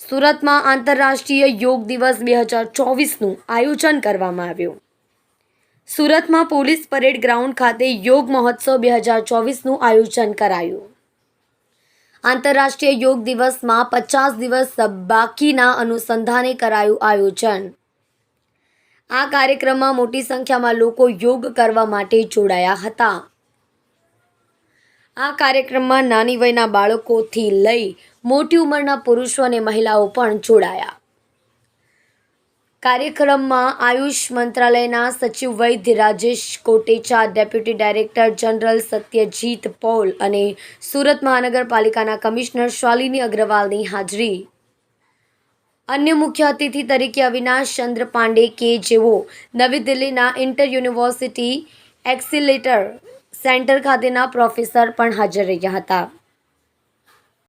સુરતમાં આંતરરાષ્ટ્રીય યોગ દિવસ બે હજાર ચોવીસનું આયોજન કરવામાં આવ્યું. સુરતમાં પોલીસ પરેડ ગ્રાઉન્ડ ખાતે યોગ મહોત્સવ બે હજાર ચોવીસનું આયોજન કરાયું. આંતરરાષ્ટ્રીય યોગ દિવસમાં પચાસ દિવસ બાકીના અનુસંધાને કરાયું આયોજન. આ કાર્યક્રમમાં મોટી સંખ્યામાં લોકો યોગ કરવા માટે જોડાયા હતા. આ કાર્યક્રમમાં નાની વયના બાળકોથી લઈ મોટી ઉંમરના પુરુષો અને મહિલાઓ પણ જોડાયા. કાર્યક્રમમાં આયુષ મંત્રાલયના સચિવ Vaidya Rajesh Kotecha, deputy director general Satyajit Paul અને સુરત મહાનગરપાલિકાના કમિશનર શાલિની અગ્રવાલની હાજરી. અન્ય મુખ્ય અતિથિ તરીકે અવિનાશ ચંદ્ર પાંડે કે જેઓ નવી દિલ્હીના ઇન્ટર યુનિવર્સિટી એક્સિલેટર સેન્ટર ખાતેના પ્રોફેસર પણ હાજર રહ્યા હતા.